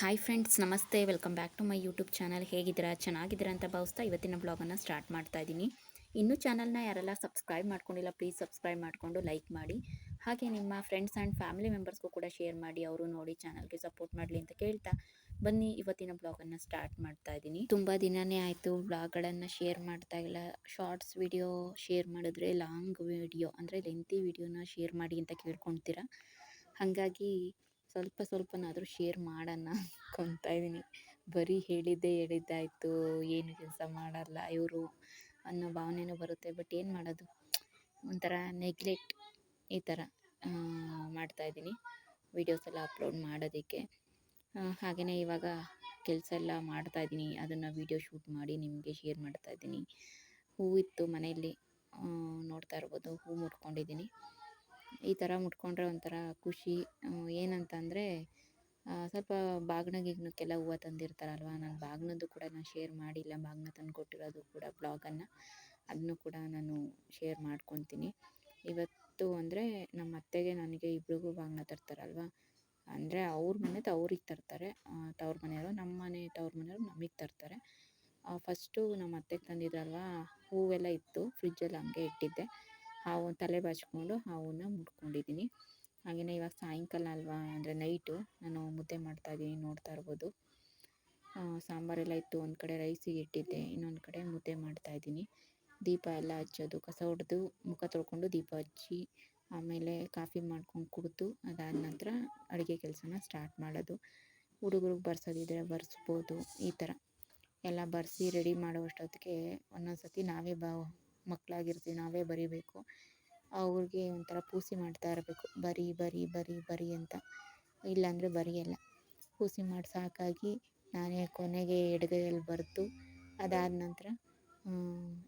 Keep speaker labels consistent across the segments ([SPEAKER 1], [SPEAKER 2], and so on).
[SPEAKER 1] Hi friends ನಮಸ್ತೆ. Welcome back to my YouTube channel ಹೇಗಿದ್ದೀರಾ? ಚೆನ್ನಾಗಿದ್ದೀರಾ ಅಂತ ಭಾವಿಸ್ತಾ ಇವತ್ತಿನ ಬ್ಲಾಗನ್ನು ಸ್ಟಾರ್ಟ್ ಮಾಡ್ತಾ ಇದ್ದೀನಿ. ಇನ್ನೂ ಚಾನಲ್ನ ಯಾರೆಲ್ಲ ಸಬ್ಸ್ಕ್ರೈಬ್ ಮಾಡ್ಕೊಂಡಿಲ್ಲ ಪ್ಲೀಸ್ ಸಬ್ಸ್ಕ್ರೈಬ್ ಮಾಡಿಕೊಂಡು ಲೈಕ್ ಮಾಡಿ. ಹಾಗೆ ನಿಮ್ಮ ಫ್ರೆಂಡ್ಸ್ ಆ್ಯಂಡ್ ಫ್ಯಾಮಿಲಿ ಮೆಂಬರ್ಸ್ಗೂ ಕೂಡ ಶೇರ್ ಮಾಡಿ, ಅವರು ನೋಡಿ ಚಾನಲ್ಗೆ ಸಪೋರ್ಟ್ ಮಾಡಲಿ ಅಂತ ಕೇಳ್ತಾ ಬನ್ನಿ ಇವತ್ತಿನ ಬ್ಲಾಗನ್ನು ಸ್ಟಾರ್ಟ್ ಮಾಡ್ತಾ ಇದ್ದೀನಿ. ತುಂಬ ದಿನವೇ ಆಯಿತು ಬ್ಲಾಗ್ಗಳನ್ನು ಶೇರ್ ಮಾಡ್ತಾ ಇಲ್ಲ. ಶಾರ್ಟ್ಸ್ ವಿಡಿಯೋ ಶೇರ್ ಮಾಡಿದ್ರೆ ಲಾಂಗ್ ವಿಡಿಯೋ ಅಂದರೆ ಲೆಂತಿ ವಿಡಿಯೋನ ಶೇರ್ ಮಾಡಿ ಅಂತ ಕೇಳ್ಕೊಳ್ತೀರಾ ಹಾಗಾಗಿ ಸ್ವಲ್ಪ ಸ್ವಲ್ಪನಾದರೂ ಶೇರ್ ಮಾಡೋಣ ಅಂದ್ಕೊತ ಇದ್ದೀನಿ. ಬರೀ ಹೇಳಿದ್ದೇ ಹೇಳಿದ್ದಾಯಿತು, ಏನು ಕೆಲಸ ಮಾಡಲ್ಲ ಇವರು ಅನ್ನೋ ಭಾವನೆನೂ ಬರುತ್ತೆ. ಬಟ್ ಏನು ಮಾಡೋದು? ಒಂಥರ ನೆಗ್ಲೆಕ್ಟ್ ಈ ಥರ ಮಾಡ್ತಾಯಿದ್ದೀನಿ ವೀಡಿಯೋಸ್ ಎಲ್ಲ ಅಪ್ಲೋಡ್ ಮಾಡೋದಕ್ಕೆ. ಹಾಗೆಯೇ ಇವಾಗ ಕೆಲಸ ಎಲ್ಲ ಮಾಡ್ತಾಯಿದ್ದೀನಿ ಅದನ್ನು ವೀಡಿಯೋ ಶೂಟ್ ಮಾಡಿ ನಿಮಗೆ ಶೇರ್ ಮಾಡ್ತಾಯಿದ್ದೀನಿ ಹೂವಿತ್ತು ಮನೆಯಲ್ಲಿ ನೋಡ್ತಾ ಇರ್ಬೋದು. ಹೂ ಮುಟ್ಕೊಂಡಿದ್ದೀನಿ ಈ ಥರ ಮುಟ್ಕೊಂಡ್ರೆ ಒಂಥರ ಖುಷಿ ಏನಂತಂದರೆ ಸ್ವಲ್ಪ ಬಾಗಿನ ಗೀಗ್ನಕ್ಕೆಲ್ಲ ಹೂವು ತಂದಿರ್ತಾರಲ್ವ? ನಾನು ಬಾಗ್ನದ್ದು ಕೂಡ ನಾನು ಶೇರ್ ಮಾಡಿಲ್ಲ. ಬಾಗ್ನ ತಂದು ಕೊಟ್ಟಿರೋದು ಕೂಡ ಬ್ಲಾಗನ್ನು ಅದನ್ನು ಕೂಡ ನಾನು ಶೇರ್ ಮಾಡ್ಕೊತೀನಿ. ಇವತ್ತು ಅಂದರೆ ನಮ್ಮ ಅತ್ತೆಗೆ ನನಗೆ ಇಬ್ರಿಗೂ ಬಾಗ್ನ ತರ್ತಾರಲ್ವ? ಅಂದರೆ ಅವ್ರ ಮನೆ ತವ್ರಿಗೆ ತರ್ತಾರೆ. ತವ್ರ ಮನೆಯವರು ನಮ್ಮ ಮನೆ, ತವ್ರ ಮನೆಯವರು ನಮಗೆ ತರ್ತಾರೆ. ಫಸ್ಟು ನಮ್ಮ ಅತ್ತೆಗೆ ತಂದಿದ್ರಲ್ವ? ಹೂವೆಲ್ಲ ಇತ್ತು. ಫ್ರಿಜ್ಜಲ್ಲಿ ಹಂಗೆ ಇಟ್ಟಿದ್ದೆ. ಹಾವು ತಲೆ ಬಾಚಿಕೊಂಡು ಹಾವನ್ನ ಮುಟ್ಕೊಂಡಿದ್ದೀನಿ. ಹಾಗೆಯೇ ಇವಾಗ ಸಾಯಂಕಾಲ ಅಲ್ವಾ, ಅಂದರೆ ನೈಟು ನಾನು ಮುದ್ದೆ ಮಾಡ್ತಾಯಿದ್ದೀನಿ ನೋಡ್ತಾ ಇರ್ಬೋದು. ಸಾಂಬಾರೆಲ್ಲ ಇತ್ತು, ಒಂದು ಕಡೆ ರೈಸಿಗೆ ಇಟ್ಟಿದ್ದೆ, ಇನ್ನೊಂದು ಕಡೆ ಮುದ್ದೆ ಮಾಡ್ತಾಯಿದ್ದೀನಿ ದೀಪ ಎಲ್ಲ ಹಚ್ಚೋದು, ಕಸ ಹೊಡೆದು ಮುಖ ತೊಳ್ಕೊಂಡು ದೀಪ ಹಚ್ಚಿ, ಆಮೇಲೆ ಕಾಫಿ ಮಾಡ್ಕೊಂಡು ಕುಡಿದು, ಅದಾದ ನಂತರ ಅಡುಗೆ ಕೆಲಸನ ಸ್ಟಾರ್ಟ್ ಮಾಡೋದು. ಹುಡುಗರಿಗೆ ಬರ್ಸೋದಿದ್ರೆ ಬರ್ಸ್ಬೋದು, ಈ ಥರ ಎಲ್ಲ ಬರ್ಸಿ ರೆಡಿ ಮಾಡುವಷ್ಟೊತ್ತಿಗೆ ಒಂದೊಂದು ಸತಿ ನಾವೇ ಬ ಮಕ್ಕಳಾಗಿರ್ತೀವಿ ನಾವೇ ಬರಿಬೇಕು. ಅವ್ರಿಗೆ ಒಂಥರ ಪೂಸಿ ಮಾಡ್ತಾ ಇರಬೇಕು, ಬರಿ ಬರಿ ಬರಿ ಬರಿ ಅಂತ. ಇಲ್ಲಾಂದರೆ ಬರೆಯಲ್ಲ. ಪೂಸಿ ಮಾಡಿ ಸಾಕಾಗಿ ನಾನೇ ಕೊನೆಗೆ ಎಡಗೈಯಲ್ಲಿ ಬರೆದು ಅದಾದ ನಂತರ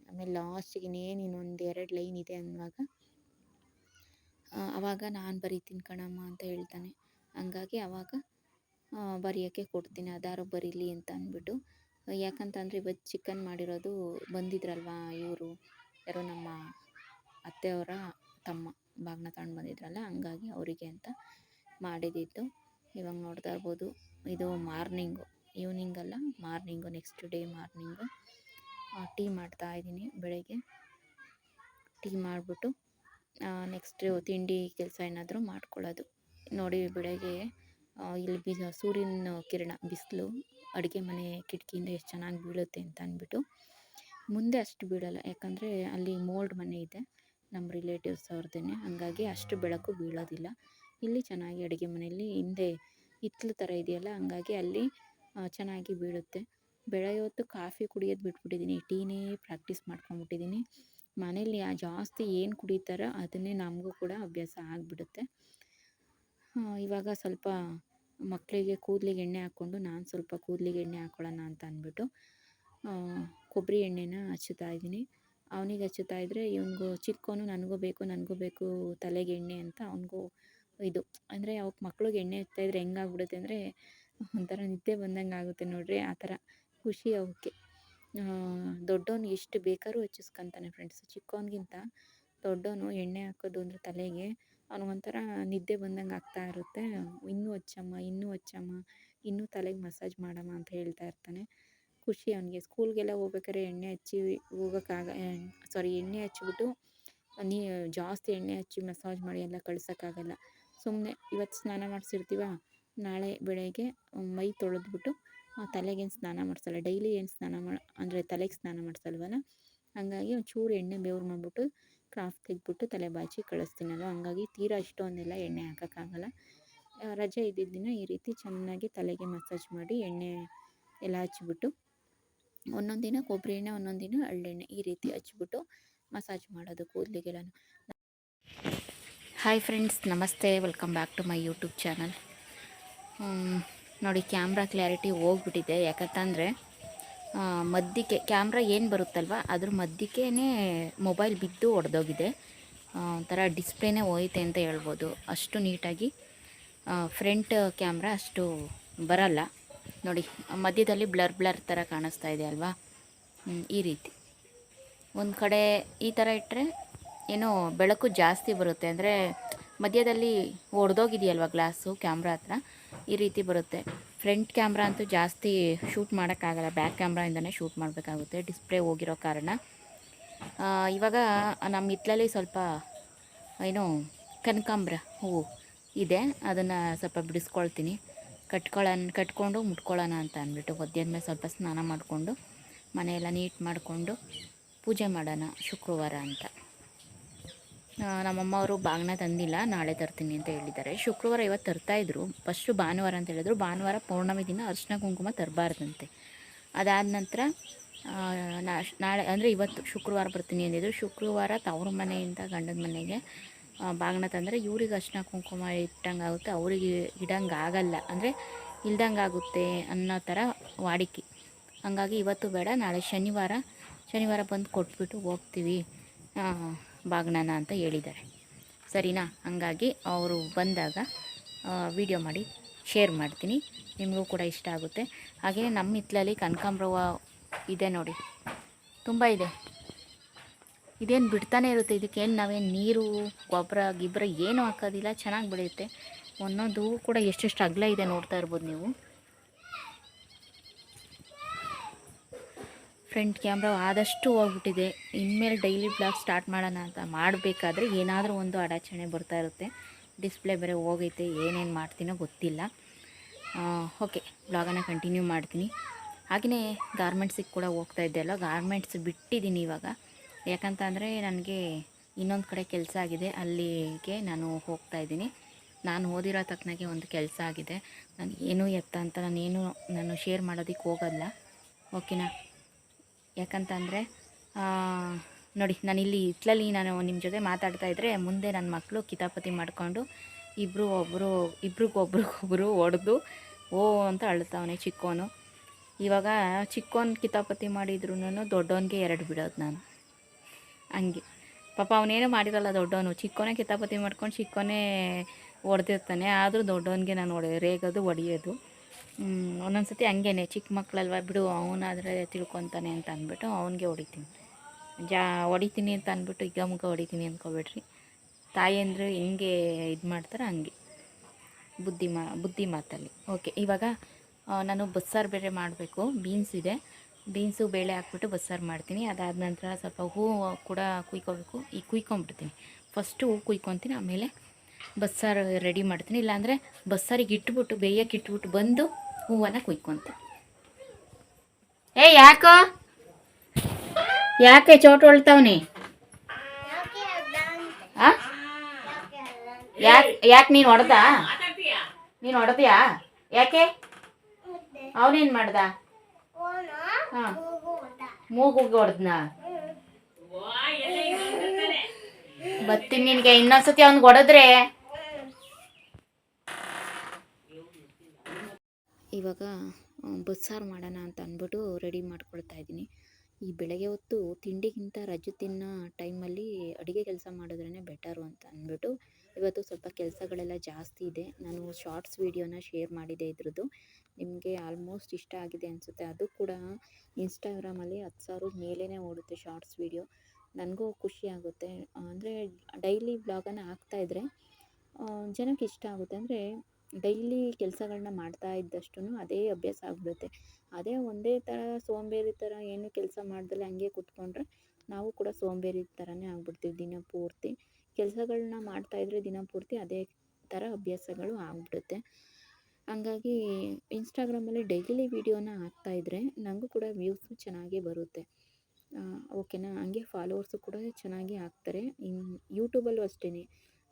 [SPEAKER 1] ಆಮೇಲೆ ಲಾಸ್ಟಿಗೆ ಇನ್ನೇನು ಇನ್ನೊಂದು ಎರಡು ಲೈನ್ ಇದೆ ಅನ್ನುವಾಗ ಆವಾಗ ನಾನು ಬರಿತೀನಿ ಕಣಮ್ಮ ಅಂತ ಹೇಳ್ತಾನೆ. ಹಂಗಾಗಿ ಆವಾಗ ಬರೆಯೋಕ್ಕೆ ಕೊಡ್ತೀನಿ, ಅದಾರು ಬರೀಲಿ ಅಂತ ಅಂದ್ಬಿಟ್ಟು. ಯಾಕಂತಂದರೆ ಇವತ್ತು ಚಿಕನ್ ಮಾಡಿರೋದು ಬಂದಿದ್ರಲ್ವಾ ಇವರು ಯಾರೋ ನಮ್ಮ ಅತ್ತೆಯವರ ತಮ್ಮ ಬಾಗಿನ ತಗೊಂಡು ಬಂದಿದ್ರಲ್ಲ, ಹಂಗಾಗಿ ಅವರಿಗೆ ಅಂತ ಮಾಡಿದ್ದಿತ್ತು ಇವಾಗ ನೋಡ್ತಾ ಇರ್ಬೋದು, ಇದು ಮಾರ್ನಿಂಗು ಈವ್ನಿಂಗ್ ಅಲ್ಲ, morning next day morning. Tea ಮಾಡ್ತಾ ಇದ್ದೀನಿ ಬೆಳಗ್ಗೆ. ಟೀ ಮಾಡಿಬಿಟ್ಟು ನೆಕ್ಸ್ಟ್ ತಿಂಡಿ ಕೆಲಸ ಏನಾದರೂ ಮಾಡ್ಕೊಳ್ಳೋದು. ನೋಡಿ ಬೆಳಗ್ಗೆ ಇಲ್ಲಿ ಬಿ ಸೂರ್ಯನ ಕಿರಣ, ಬಿಸಿಲು, ಅಡುಗೆ ಮನೆ ಕಿಟಕಿಯಿಂದ ಎಷ್ಟು ಚೆನ್ನಾಗಿ ಬೀಳುತ್ತೆ ಅಂತ ಅಂದ್ಬಿಟ್ಟು ಮುಂದೆ ಅಷ್ಟು ಬೀಳಲ್ಲ. ಯಾಕಂದರೆ ಅಲ್ಲಿ ಮೋಲ್ಡ್ ಮನೆ ಇದೆ ನಮ್ಮ ರಿಲೇಟಿವ್ಸ್ ಅವ್ರದ್ದೇ ಹಾಗಾಗಿ ಅಷ್ಟು ಬೆಳಕು ಬೀಳೋದಿಲ್ಲ. ಇಲ್ಲಿ ಚೆನ್ನಾಗಿ ಅಡುಗೆ ಮನೆಯಲ್ಲಿ ಹಿಂದೆ ಹಿತ್ಲು ಥರ ಇದೆಯಲ್ಲ, ಹಂಗಾಗಿ ಅಲ್ಲಿ ಚೆನ್ನಾಗಿ ಬೀಳುತ್ತೆ. ಬೆಳಗ್ಗೆ ಕಾಫಿ ಕುಡಿಯೋದು ಬಿಟ್ಬಿಟ್ಟಿದ್ದೀನಿ ಟೀನೇ ಪ್ರಾಕ್ಟೀಸ್ ಮಾಡ್ಕೊಂಬಿಟ್ಟಿದ್ದೀನಿ ಮನೇಲಿ ಜಾಸ್ತಿ ಏನು ಕುಡಿತಾರೋ ಅದನ್ನೇ ನಮಗೂ ಕೂಡ ಅಭ್ಯಾಸ ಆಗಿಬಿಡುತ್ತೆ. ಇವಾಗ ಸ್ವಲ್ಪ ಮಕ್ಕಳಿಗೆ ಕೂದಲಿಗೆ ಎಣ್ಣೆ ಹಾಕ್ಕೊಂಡು ನಾನು ಸ್ವಲ್ಪ ಕೂದಲಿಗೆ ಎಣ್ಣೆ ಹಾಕ್ಕೊಳ್ಳೋಣ ಅಂತ ಅಂದ್ಬಿಟ್ಟು ಕೊಬ್ಬರಿ ಎಣ್ಣೆನ ಹಚ್ಚುತ್ತಾ ಇದ್ದೀನಿ. ಅವನಿಗೆ ಹಚ್ಚುತ್ತಾ ಇದ್ದರೆ ಇವನಿಗೂ ಚಿಕ್ಕವನು ನನಗೂ ಬೇಕು ನನಗೂ ಬೇಕು ತಲೆಗೆ ಎಣ್ಣೆ ಅಂತ ಅವನಿಗೂ ಇದು. ಅಂದರೆ ಅವಕ್ಕೆ ಮಕ್ಳಿಗೆ ಎಣ್ಣೆ ಹಚ್ತಾ ಇದ್ರೆ ಹೆಂಗಾಗ್ಬಿಡುತ್ತೆ ಅಂದರೆ ಒಂಥರ ನಿದ್ದೆ ಬಂದಂಗೆ ಆಗುತ್ತೆ ನೋಡಿರಿ ಆ ಥರ. ಖುಷಿ ಅವಕ್ಕೆ ದೊಡ್ಡವನು ಎಷ್ಟು ಬೇಕಾದ್ರೂ ಹಚ್ಚಿಸ್ಕೊಂತಾನೆ ಫ್ರೆಂಡ್ಸ್ ಚಿಕ್ಕವನಿಗಿಂತ ದೊಡ್ಡವನು ಎಣ್ಣೆ ಹಾಕೋದು ಅಂದರೆ ತಲೆಗೆ ಅವನಿಗೊಂಥರ ನಿದ್ದೆ ಬಂದಂಗೆ ಆಗ್ತಾ ಇರುತ್ತೆ. ಇನ್ನೂ ಹಚ್ಚಮ್ಮ ಇನ್ನೂ ಹಚ್ಚಮ್ಮ, ಇನ್ನೂ ತಲೆಗೆ ಮಸಾಜ್ ಮಾಡಮ್ಮ ಅಂತ ಹೇಳ್ತಾ ಇರ್ತಾನೆ. ಖುಷಿ ಅವನಿಗೆ. ಸ್ಕೂಲ್ಗೆಲ್ಲ ಹೋಗ್ಬೇಕಾದ್ರೆ ಎಣ್ಣೆ ಹಚ್ಚಿ ಹೋಗೋಕ್ಕಾಗ ಸಾರಿ ಎಣ್ಣೆ ಹಚ್ಬಿಟ್ಟು ನೀ, ಜಾಸ್ತಿ ಎಣ್ಣೆ ಹಚ್ಚಿ ಮಸಾಜ್ ಮಾಡಿ ಎಲ್ಲ ಕಳ್ಸೋಕ್ಕಾಗಲ್ಲ. ಸುಮ್ಮನೆ ಇವತ್ತು ಸ್ನಾನ ಮಾಡಿಸಿರ್ತೀವ? ನಾಳೆ ಬೆಳಗ್ಗೆ ಮೈ ತೊಳೆದ್ಬಿಟ್ಟು ತಲೆಗೇನು ಸ್ನಾನ ಮಾಡಿಸಲ್ಲ. ಡೈಲಿ ಏನು ಸ್ನಾನ ಮಾಡಿ, ಅಂದರೆ ತಲೆಗೆ ಸ್ನಾನ ಮಾಡಿಸಲ್ವಲ್ಲ ಹಾಗಾಗಿ ಒಂಚೂರು ಎಣ್ಣೆ ಬೇವ್ರು ಮಾಡಿಬಿಟ್ಟು, ಕ್ರಾಫ್ಟ್ ತೆಗೆದ್ಬಿಟ್ಟು ತಲೆ ಬಾಚಿ ಕಳಿಸ್ತೀನಲ್ವ? ಹಂಗಾಗಿ ತೀರಾ ಇಷ್ಟೊಂದೆಲ್ಲ ಎಣ್ಣೆ ಹಾಕೋಕ್ಕಾಗಲ್ಲ. ರಜೆ ಇದ್ದಿದ್ದ ದಿನ ಈ ರೀತಿ ಚೆನ್ನಾಗಿ ತಲೆಗೆ ಮಸಾಜ್ ಮಾಡಿ ಎಣ್ಣೆ ಎಲ್ಲ ಹಚ್ಬಿಟ್ಟು ಒಂದೊಂದು ದಿನ ಕೊಬ್ಬರಿ ಎಣ್ಣೆ ಒಂದೊಂದು ದಿನ ಎಳ್ಳೆಣ್ಣೆ ಈ ರೀತಿ ಹಚ್ಬಿಟ್ಟು ಮಸಾಜ್ ಮಾಡೋದು ಕೂದಲಿಗೆಲ್ಲ ಹಾಯ್ ಫ್ರೆಂಡ್ಸ್ ನಮಸ್ತೆ. Welcome back to my YouTube channel ನೋಡಿ ಕ್ಯಾಮ್ರಾ ಕ್ಲಾರಿಟಿ ಹೋಗ್ಬಿಟ್ಟಿದೆ. ಯಾಕಂತಂದರೆ ಮಧ್ಯಕ್ಕೆ ಕ್ಯಾಮ್ರಾ ಏನು ಬರುತ್ತಲ್ವ? ಅದ್ರ ಮಧ್ಯಕ್ಕೇ ಮೊಬೈಲ್ ಬಿದ್ದು ಒಡೆದೋಗಿದೆ. ಒಂಥರ ಡಿಸ್ಪ್ಲೇನೇ ಹೋಯ್ತೆ ಅಂತ ಹೇಳ್ಬೋದು. ಅಷ್ಟು ನೀಟಾಗಿ ಫ್ರಂಟ್ ಕ್ಯಾಮ್ರಾ ಅಷ್ಟು ಬರಲ್ಲ. ನೋಡಿ ಮಧ್ಯದಲ್ಲಿ ಬ್ಲರ್ ಬ್ಲರ್ ಥರ ಕಾಣಿಸ್ತಾ ಇದೆ ಅಲ್ವಾ? ಈ ರೀತಿ. ಒಂದು ಕಡೆ ಈ ಥರ ಇಟ್ಟರೆ ಏನೋ ಬೆಳಕು ಜಾಸ್ತಿ ಬರುತ್ತೆ. ಅಂದರೆ ಮಧ್ಯದಲ್ಲಿ ಒಡೆದೋಗಿದೆಯಲ್ವ ಗ್ಲಾಸು, ಕ್ಯಾಮ್ರಾ ಹತ್ರ? ಈ ರೀತಿ ಬರುತ್ತೆ. ಫ್ರಂಟ್ ಕ್ಯಾಮ್ರಾ ಅಂತೂ ಜಾಸ್ತಿ ಶೂಟ್ ಮಾಡೋಕ್ಕಾಗಲ್ಲ. ಬ್ಯಾಕ್ ಕ್ಯಾಮ್ರಾಯಿಂದನೇ ಶೂಟ್ ಮಾಡಬೇಕಾಗುತ್ತೆ. ಡಿಸ್ಪ್ಲೇ ಹೋಗಿರೋ ಕಾರಣ. ಇವಾಗ ನಮ್ಮ ಹಿತ್ಲಲ್ಲಿ ಸ್ವಲ್ಪ, ಏನು ಕನಕಾಂಬ್ರ ಹೂವು ಇದೆ. ಅದನ್ನು ಸ್ವಲ್ಪ ಬಿಡಿಸ್ಕೊಳ್ತೀನಿ. ಕಟ್ಕೊಳ್ಳೋಣ ಕಟ್ಕೊಂಡು ಮುಟ್ಕೊಳ್ಳೋಣ ಅಂತ ಅಂದ್ಬಿಟ್ಟು ಒದ್ದಾದ ಮೇಲೆ ಸ್ವಲ್ಪ ಸ್ನಾನ ಮಾಡಿಕೊಂಡು ಮನೆಯೆಲ್ಲ ನೀಟ್ ಮಾಡಿಕೊಂಡು ಪೂಜೆ ಮಾಡೋಣ ಶುಕ್ರವಾರ ಅಂತ. ನಮ್ಮಮ್ಮ ಅವರು ಬಾಗ್ನ ತಂದಿಲ್ಲ, ನಾಳೆ ತರ್ತೀನಿ ಅಂತ ಹೇಳಿದ್ದಾರೆ. ಶುಕ್ರವಾರ ಇವತ್ತು ತರ್ತಾಯಿದ್ರು ಫಸ್ಟು ಭಾನುವಾರ ಅಂತ ಹೇಳಿದ್ರು. ಭಾನುವಾರ ಪೌರ್ಣಮಿ ದಿನ ಅರ್ಶಿನ ಕುಂಕುಮ ತರಬಾರ್ದಂತೆ. ಅದಾದ ನಂತರ ನಾಳೆ, ಅಂದರೆ ಇವತ್ತು ಶುಕ್ರವಾರ ಬರ್ತೀನಿ ಅಂದಿದ್ರು. ಶುಕ್ರವಾರ ತವ್ರ ಮನೆಯಿಂದ ಗಂಡನ ಮನೆಗೆ ಬಾಗಿನ ತಂದರೆ ಇವ್ರಿಗೆ ಅರಿಶಿನ ಕುಂಕುಮ ಇಟ್ಟಂಗೆ ಆಗುತ್ತೆ, ಅವ್ರಿಗೆ ಇಡಂಗೆ ಆಗಲ್ಲ ಅಂದರೆ ಇಲ್ದಂಗೆ ಆಗುತ್ತೆ ಅನ್ನೋ ಥರ ವಾಡಿಕೆ. ಹಂಗಾಗಿ ಇವತ್ತು ಬೇಡ, ನಾಳೆ ಶನಿವಾರ ಶನಿವಾರ ಬಂದು ಕೊಟ್ಬಿಟ್ಟು ಹೋಗ್ತೀವಿ ಬಾಗ್ನನ ಅಂತ ಹೇಳಿದ್ದಾರೆ. ಸರಿನಾ? ಹಂಗಾಗಿ ಅವರು ಬಂದಾಗ ವಿಡಿಯೋ ಮಾಡಿ, ಶೇರ್ ಮಾಡ್ತೀನಿ. ನಿಮಗೂ ಕೂಡ ಇಷ್ಟ ಆಗುತ್ತೆ. ಹಾಗೆಯೇ ನಮ್ಮ ಹಿತ್ತಲಲ್ಲಿ ಕನಕಾಂಬ್ರವ ಇದೆ ನೋಡಿ. ತುಂಬ ಇದೆ. ಇದೇನು ಬಿಡ್ತಾನೆ ಇರುತ್ತೆ, ಇದಕ್ಕೇನು ನಾವೇನು ನೀರು, ಗೊಬ್ಬರ, ಗಿಬ್ಬರ ಏನೂ ಹಾಕೋದಿಲ್ಲ, ಚೆನ್ನಾಗಿ ಬೆಳೆಯುತ್ತೆ. ಒಂದೊಂದು ಹೂವು ಕೂಡ ಎಷ್ಟೆಷ್ಟು ಅಗಲ ಇದೆ ನೋಡ್ತಾ ಇರ್ಬೋದು ನೀವು. ಫ್ರಂಟ್ ಕ್ಯಾಮ್ರಾ ಆದಷ್ಟು ಹೋಗ್ಬಿಟ್ಟಿದೆ. ಇನ್ಮೇಲೆ ಡೈಲಿ ಬ್ಲಾಗ್ ಸ್ಟಾರ್ಟ್ ಮಾಡೋಣ ಅಂತ ಮಾಡಬೇಕಾದ್ರೆ ಏನಾದರೂ ಒಂದು ಅಡಚಣೆ ಬರ್ತಾ ಇರುತ್ತೆ. ಡಿಸ್ಪ್ಲೇ ಬೇರೆ ಹೋಗೈತೆ, ಏನೇನು ಮಾಡ್ತೀನೋ ಗೊತ್ತಿಲ್ಲ. ಓಕೆ ಬ್ಲಾಗನ್ನು ಕಂಟಿನ್ಯೂ ಮಾಡ್ತೀನಿ. ಹಾಗೆಯೇ ಗಾರ್ಮೆಂಟ್ಸಿಗೆ ಕೂಡ ಹೋಗ್ತಾ ಇದ್ದೆ ಅಲ್ಲ ಗಾರ್ಮೆಂಟ್ಸ್ ಬಿಟ್ಟಿದ್ದೀನಿ ಇವಾಗ. ಯಾಕಂತ ಅಂದರೆ ನನಗೆ ಇನ್ನೊಂದು ಕಡೆ ಕೆಲಸ ಆಗಿದೆ. ಅಲ್ಲಿಗೆ ನಾನು ಹೋಗ್ತಾ ಇದ್ದೀನಿ. ನಾನು ಓದಿರೋ ತಕ್ಕನಾಗೆ ಒಂದು ಕೆಲಸ ಆಗಿದೆ. ನಾನು ಏನು ಎತ್ತ ಅಂತ ನಾನೇನು ನಾನು ಶೇರ್ ಮಾಡೋದಕ್ಕೆ ಹೋಗೋಲ್ಲ. ಓಕೆನಾ ಯಾಕಂತಂದರೆ ನೋಡಿ, ನಾನು ಇಲ್ಲಿ ಇಟ್ಲಲ್ಲಿ ನಾನು ನಿಮ್ಮ ಜೊತೆ ಮಾತಾಡ್ತಾ ಇದ್ದರೆ ಮುಂದೆ ನನ್ನ ಮಕ್ಕಳು ಕಿತಾಪತಿ ಮಾಡಿಕೊಂಡು ಇಬ್ಬರು ಒಬ್ಬರು ಇಬ್ರಿಗೊಬ್ರಿಗೊಬ್ಬರು ಹೊಡೆದು ಓ ಅಂತ ಅಳ್ತಾವನೆ ಚಿಕ್ಕೋನು. ಇವಾಗ ಚಿಕ್ಕೋನ್ ಕಿತಾಪತಿ ಮಾಡಿದ್ರು ದೊಡ್ಡವನಿಗೆ ಎರಡು ಬಿಡೋದು ನಾನು. ಹಂಗೆ. ಪಾಪ ಅವನೇನು ಮಾಡಿರಲ್ಲ ದೊಡ್ಡವನು. ಚಿಕ್ಕೋನೇ ಕಿತಾಪತಿ ಮಾಡ್ಕೊಂಡು ಚಿಕ್ಕೋನೇ ಹೊಡೆದಿರ್ತಾನೆ ಆದರೂ ದೊಡ್ಡವನಿಗೆ ನಾನು ಹೊಡೆ, ರೇಗೋದು, ಹೊಡಿಯೋದು. ಒಂದೊಂದು ಸತಿ ಹಂಗೇನೆ. ಚಿಕ್ಕ ಮಕ್ಕಳಲ್ವ ಬಿಡು, ಅವನಾದರೆ ತಿಳ್ಕೊತಾನೆ ಅಂತ ಅಂದ್ಬಿಟ್ಟು ಅವನಿಗೆ ಹೊಡಿತೀನಿ. ಜಾ, ಹೊಡಿತೀನಿ ಅಂತ ಅಂದ್ಬಿಟ್ಟು ಈಗ ಮುಖ ಹೊಡಿತೀನಿ ಅಂದ್ಕೊಬೇಡ್ರಿ ಅಂದರೆ ಹೆಂಗೆ ಇದು ಮಾಡ್ತಾರೆ ಹಂಗೆ. ಬುದ್ಧಿ ಮಾ, ಬುದ್ಧಿ ಮಾತಲ್ಲಿ. ಓಕೆ, ಇವಾಗ ನಾನು ಬಸ್ಸಾರು ಬೇರೆ ಮಾಡಬೇಕು. ಬೀನ್ಸ್ ಇದೆ. ಬೀನ್ಸು, ಬೇಳೆ ಹಾಕ್ಬಿಟ್ಟು ಬಸ್ಸಾರು ಮಾಡ್ತೀನಿ. ಅದಾದ ನಂತರ ಸ್ವಲ್ಪ ಹೂವು ಕೂಡ ಕುಯ್ಕೋಬೇಕು. ಈ ಕುಯ್ಕೊಂಬಿಡ್ತೀನಿ. ಫಸ್ಟು ಹೂವು ಕುಯ್ಕೊತೀನಿ, ಆಮೇಲೆ ಬಸ್ಸಾರು ರೆಡಿ ಮಾಡ್ತೀನಿ. ಇಲ್ಲಾಂದರೆ ಬಸ್ಸಾರಿಗೆ ಇಟ್ಬಿಟ್ಟು, ಬೇಯಕ್ಕೆ ಇಟ್ಬಿಟ್ಟು ಬಂದು ಹೂವನ್ನು ಕುಯ್ಕೊತೀನಿ. ಏ, ಯಾಕೋ? ಯಾಕೆ ಚೋಟು ಹೊಳ್ತಾವನಿ ಯಾಕೆ ಯಾಕೆ ನೀನು ಹೊಡೆದ? ನೀನು ಹೊಡೆದ್ಯಾ? ಯಾಕೆ? ಅವನೇನು ಮಾಡ್ದ? ಹಾಂ ಮೂಗುಗೆ ಹೊಡೆದ್ನ? ಬತ್ತೀನಿ ನಿನಗೆ ಇನ್ನೊಂದ್ಸತಿ ಅವ್ನಿಗೆ ಹೊಡೆದ್ರೆ? ಇವಾಗ ಬಸ್ಸಾರು ಮಾಡೋಣ ಅಂತ ಅಂದ್ಬಿಟ್ಟು ರೆಡಿ ಮಾಡ್ಕೊಳ್ತಾ ಇದ್ದೀನಿ. ಈ ಬೆಳಗ್ಗೆ ಹೊತ್ತು ತಿಂಡಿಗಿಂತ ರಜೆ ತಿನ್ನೋ ಟೈಮಲ್ಲಿ ಅಡುಗೆ ಕೆಲಸ ಮಾಡಿದ್ರೇ ಬೆಟರು ಅಂತ ಅಂದ್ಬಿಟ್ಟು ಇವತ್ತು ಸ್ವಲ್ಪ ಕೆಲಸಗಳೆಲ್ಲ ಜಾಸ್ತಿ ಇದೆ. ನಾನು ಶಾರ್ಟ್ಸ್ ವೀಡಿಯೋನ ಶೇರ್ ಮಾಡಿದೆ ಇದ್ರದ್ದು. ನಿಮಗೆ ಆಲ್ಮೋಸ್ಟ್ ಇಷ್ಟ ಆಗಿದೆ ಅನಿಸುತ್ತೆ. ಅದು ಕೂಡ ಇನ್ಸ್ಟಾಗ್ರಾಮಲ್ಲಿ ಹತ್ತು ಸಾವಿರದ ಮೇಲೇ ಓಡುತ್ತೆ ಶಾರ್ಟ್ಸ್ ವೀಡಿಯೋ ನನಗೂ ಖುಷಿ ಆಗುತ್ತೆ. ಅಂದರೆ ಡೈಲಿ ಬ್ಲಾಗನ್ನು ಹಾಕ್ತಾಯಿದ್ರೆ ಜನಕ್ಕೆ ಇಷ್ಟ ಆಗುತ್ತೆ. ಅಂದರೆ ಡೈಲಿ ಕೆಲಸಗಳನ್ನ ಮಾಡ್ತಾ ಇದ್ದಷ್ಟು ಅದೇ ಅಭ್ಯಾಸ ಆಗಿಬಿಡುತ್ತೆ. ಅದೇ ಒಂದೇ ಥರ ಸೋಂಬೇರಿ ಥರ ಏನು ಕೆಲಸ ಮಾಡ್ದಲ್ಲ ಹಂಗೆ ಕೂತ್ಕೊಂಡ್ರೆ ನಾವು ಕೂಡ ಸೋಂಬೇರಿ ಥರನೇ ಆಗ್ಬಿಡ್ತೀವಿ ದಿನ ಪೂರ್ತಿ. ಕೆಲಸಗಳನ್ನ ಮಾಡ್ತಾಯಿದ್ರೆ ದಿನ ಪೂರ್ತಿ ಅದೇ ಥರ ಅಭ್ಯಾಸಗಳು ಆಗ್ಬಿಡುತ್ತೆ. ಹಂಗಾಗಿ ಇನ್ಸ್ಟಾಗ್ರಾಮಲ್ಲಿ ಡೈಲಿ ವೀಡಿಯೋನ ಹಾಕ್ತಾಯಿದ್ರೆ ನನಗೂ ಕೂಡ ವ್ಯೂಸು ಚೆನ್ನಾಗೇ ಬರುತ್ತೆ. ಓಕೆನಾ ಹಂಗೆ ಫಾಲೋವರ್ಸು ಕೂಡ ಚೆನ್ನಾಗಿ ಆಗ್ತಾರೆ ಇನ್ನು ಯೂಟ್ಯೂಬಲ್ಲೂ ಅಷ್ಟೇ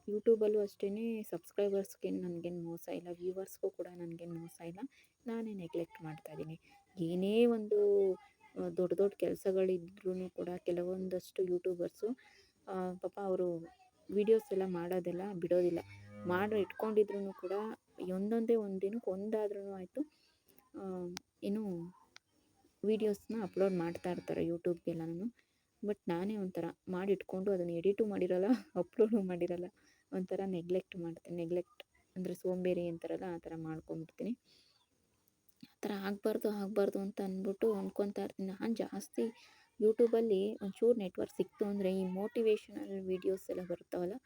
[SPEAKER 1] ಯೂಟ್ಯೂಬಲ್ಲೂ ಅಷ್ಟೇ ಸಬ್ಸ್ಕ್ರೈಬರ್ಸ್ಗೇನು ನನಗೇನು ಮೋಸ ಇಲ್ಲ ವ್ಯೂವರ್ಸ್ಗೂ ಕೂಡ ನನಗೇನು ಮೋಸ ಇಲ್ಲ. ನಾನೇ ನೆಗ್ಲೆಕ್ಟ್ ಮಾಡ್ತಾಯಿದ್ದೀನಿ ಏನೇ ಒಂದು ದೊಡ್ಡ ದೊಡ್ಡ ಕೆಲಸಗಳಿದ್ರೂ ಕೂಡ ಕೆಲವೊಂದಷ್ಟು ಯೂಟ್ಯೂಬರ್ಸು ಪಾಪ ಅವರು ವೀಡಿಯೋಸ್ ಎಲ್ಲ ಮಾಡೋದೆಲ್ಲ ಬಿಡೋದಿಲ್ಲ. ಮಾಡಿ ಇಟ್ಕೊಂಡಿದ್ರು ಕೂಡ ಒಂದೊಂದೇ ಒಂದು ದಿನಕ್ಕೆ ಒಂದಾದ್ರೂ ಆಯಿತು. ಏನು ವೀಡಿಯೋಸ್ನ ಅಪ್ಲೋಡ್ ಮಾಡ್ತಾ ಇರ್ತಾರೆ ಯೂಟ್ಯೂಬ್ಗೆಲ್ಲನೂ ಬಟ್ ನಾನೇ ಒಂಥರ ಮಾಡಿಟ್ಕೊಂಡು ಅದನ್ನು ಎಡಿಟು ಮಾಡಿರಲ್ಲ ಅಪ್ಲೋಡು ಮಾಡಿರಲ್ಲ, ಒಂಥರ ನೆಗ್ಲೆಕ್ಟ್ ಮಾಡ್ತೀನಿ ನೆಗ್ಲೆಕ್ಟ್ ಅಂದರೆ ಸೋಂಬೇರಿ ಅಂತಾರಲ್ಲ, ಆ ಥರ ಮಾಡ್ಕೊಂಡ್ಬಿಡ್ತೀನಿ. ಆ ಥರ ಆಗಬಾರ್ದು ಆಗಬಾರ್ದು ಅಂತ ಅಂದ್ಬಿಟ್ಟು ಅಂದ್ಕೊತಾ ಇರ್ತೀನಿ. ನಾನು ಜಾಸ್ತಿ ಯೂಟ್ಯೂಬಲ್ಲಿ ಒಂಚೂರು ನೆಟ್ವರ್ಕ್ ಸಿಕ್ತು ಅಂದರೆ ಈ ಮೋಟಿವೇಶನಲ್ ವೀಡಿಯೋಸ್ ಎಲ್ಲ ಬರ್ತಾವಲ್ಲ,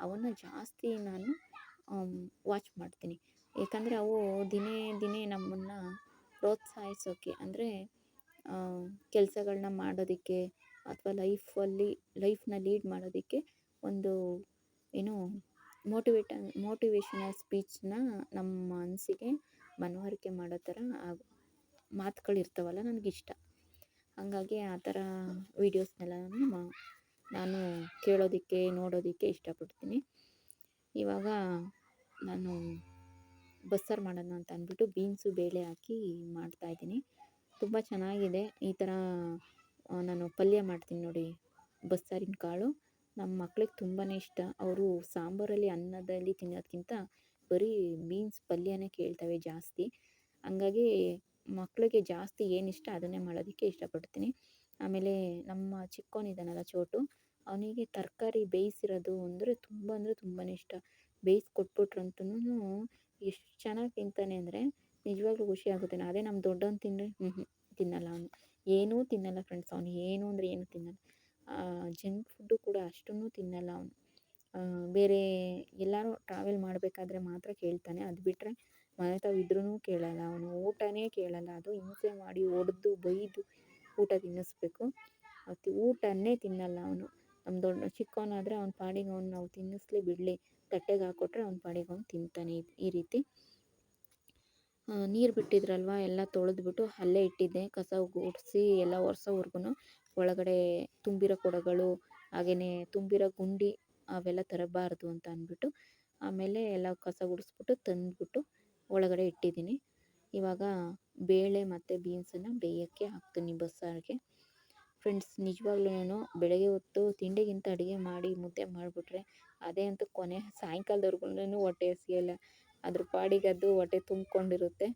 [SPEAKER 1] ಅವನ್ನು ಜಾಸ್ತಿ ನಾನು ವಾಚ್ ಮಾಡ್ತೀನಿ. ಏಕೆಂದರೆ ಅವು ದಿನೇ ದಿನೇ ನಮ್ಮನ್ನು ಪ್ರೋತ್ಸಾಹಿಸೋಕ್ಕೆ ಅಂದರೆ ಕೆಲಸಗಳನ್ನ ಮಾಡೋದಕ್ಕೆ ಅಥವಾ ಲೈಫಲ್ಲಿ ಲೈಫ್ನ ಲೀಡ್ ಮಾಡೋದಕ್ಕೆ ಒಂದು, ಏನು ಮೋಟಿವೇಟ್ ಮೋಟಿವೇಷನಲ್ ಸ್ಪೀಚ್ನ ನಮ್ಮ ಮನಸ್ಸಿಗೆ ಮನವರಿಕೆ ಮಾಡೋ ಥರ ಮಾತುಗಳಿರ್ತಾವಲ್ಲ ನನಗಿಷ್ಟ. ಹಾಗಾಗಿ ಆ ಥರ ವೀಡಿಯೋಸ್ನೆಲ್ಲ ನಾನು ಕೇಳೋದಕ್ಕೆ, ನೋಡೋದಕ್ಕೆ ಇಷ್ಟಪಡ್ತೀನಿ. ಇವಾಗ ನಾನು ಬಸ್ಸಾರು ಮಾಡೋಣ ಅಂತ ಅಂದ್ಬಿಟ್ಟು ಬೀನ್ಸು, ಬೇಳೆ ಹಾಕಿ ಮಾಡ್ತಾಯಿದ್ದೀನಿ ತುಂಬ ಚೆನ್ನಾಗಿದೆ. ಈ ಥರ ನಾನು ಪಲ್ಯ ಮಾಡ್ತೀನಿ ನೋಡಿ ಬಸ್ಸಾರಿನ ಕಾಳು. ನಮ್ಮ ಮಕ್ಳಿಗೆ ತುಂಬಾ ಇಷ್ಟ. ಅವರು ಸಾಂಬಾರಲ್ಲಿ, ಅನ್ನದಲ್ಲಿ ತಿನ್ನೋದಕ್ಕಿಂತ ಬರೀ ಬೀನ್ಸ್ ಪಲ್ಯನೇ ಕೇಳ್ತವೆ ಜಾಸ್ತಿ. ಹಂಗಾಗಿ ಮಕ್ಕಳಿಗೆ ಜಾಸ್ತಿ ಏನು ಇಷ್ಟ ಅದನ್ನೇ ಮಾಡೋದಕ್ಕೆ ಇಷ್ಟಪಡ್ತೀನಿ. ಆಮೇಲೆ ನಮ್ಮ ಚಿಕ್ಕವನಿದ್ದಾನಲ್ಲ ಚೋಟು ಅವನಿಗೆ ತರಕಾರಿ ಬೇಯಿಸಿರೋದು ಅಂದರೆ ತುಂಬ ಅಂದರೆ ತುಂಬಾ ಇಷ್ಟ. ಬೇಯಿಸಿ ಕೊಟ್ಬಿಟ್ರಂತೂ ಎಷ್ಟು ಚೆನ್ನಾಗಿ ತಿಂತಾನೆ ಅಂದರೆ ನಿಜವಾಗ್ಲೂ ಖುಷಿ ಆಗುತ್ತೆ. ಅದೇ ನಮ್ಮ ದೊಡ್ಡವನು ತಿಂದರೆ ಹ್ಞೂ ಹ್ಞೂ ತಿನ್ನಲ್ಲ ಅವನು. ಏನೂ ತಿನ್ನಲ್ಲ ಫ್ರೆಂಡ್ಸ್ ಅವನು. ಏನು ಅಂದರೆ ಏನು ತಿನ್ನಲ್ಲ. ಜಂಕ್ ಫುಡ್ಡು ಕೂಡ ಅಷ್ಟನ್ನೂ ತಿನ್ನಲ್ಲ ಅವನು. ಬೇರೆ ಎಲ್ಲರೂ ಟ್ರಾವೆಲ್ ಮಾಡಬೇಕಾದ್ರೆ ಮಾತ್ರ ಕೇಳ್ತಾನೆ. ಅದು ಬಿಟ್ಟರೆ ಮನೆ ತಾವು ಇದ್ರೂ ಕೇಳಲ್ಲ ಅವನು. ಊಟನೇ ಕೇಳಲ್ಲ. ಅದು ಹಿಂಸೆ ಮಾಡಿ ಹೊಡೆದು ಬೈದು ಊಟ ತಿನ್ನಿಸ್ಬೇಕು. ಮತ್ತು ಊಟನೇ ತಿನ್ನಲ್ಲ ಅವನು. ನಮ್ಮ ದೊಡ್ಡ ಚಿಕ್ಕವನಾದರೆ ಅವ್ನ ಪಾಡಿಗೆ ಅವ್ನು ನಾವು ತಿನ್ನಿಸ್ಲಿ ಬಿಡಲಿ, ತಟ್ಟೆಗೆ ಹಾಕ್ಕೊಟ್ರೆ ಅವ್ನ ಪಾಡಿಗೆ ಅವ್ನು ತಿಂತಾನೆ ಈ ರೀತಿ. ನೀರು ಬಿಟ್ಟಿದ್ರಲ್ವ, ಎಲ್ಲ ತೊಳೆದ್ಬಿಟ್ಟು ಅಲ್ಲೇ ಇಟ್ಟಿದ್ದೆ, ಕಸ ಗುಡಿಸಿ ಎಲ್ಲ ಒರೆಸೋವರ್ಗು ಒಳಗಡೆ ತುಂಬಿರೋ ಕೊಡಗಳು ಹಾಗೆಯೇ ತುಂಬಿರೋ ಗುಂಡಿ ಅವೆಲ್ಲ ತರಬಾರ್ದು ಅಂತ ಅಂದ್ಬಿಟ್ಟು ಆಮೇಲೆ ಎಲ್ಲ ಕಸ ಗುಡಿಸ್ಬಿಟ್ಟು ತಂದುಬಿಟ್ಟು ಒಳಗಡೆ ಇಟ್ಟಿದ್ದೀನಿ. ಇವಾಗ ಬೇಳೆ ಮತ್ತು ಬೀನ್ಸನ್ನು ಬೇಯೋಕ್ಕೆ ಹಾಕ್ತೀನಿ ಬಸ್ಸಾರಿಗೆ. ಫ್ರೆಂಡ್ಸ್ ನಿಜವಾಗ್ಲೂ ಬೆಳಗ್ಗೆ ಹೊತ್ತು ತಿಂಡಿಗಿಂತ ಅಡುಗೆ ಮಾಡಿ ಮುದ್ದೆ ಮಾಡಿಬಿಟ್ರೆ ಅದೇ ಅಂತೂ ಕೊನೆ ಸಾಯಂಕಾಲದವರೆಗೂ ಹೊಟ್ಟೆ ಹಸಿಯಲ್ಲ. ಅದ್ರ ಪಾಡಿಗೆ ಅದು ಹೊಟ್ಟೆ ತುಂಬಿಕೊಂಡಿರುತ್ತೆ.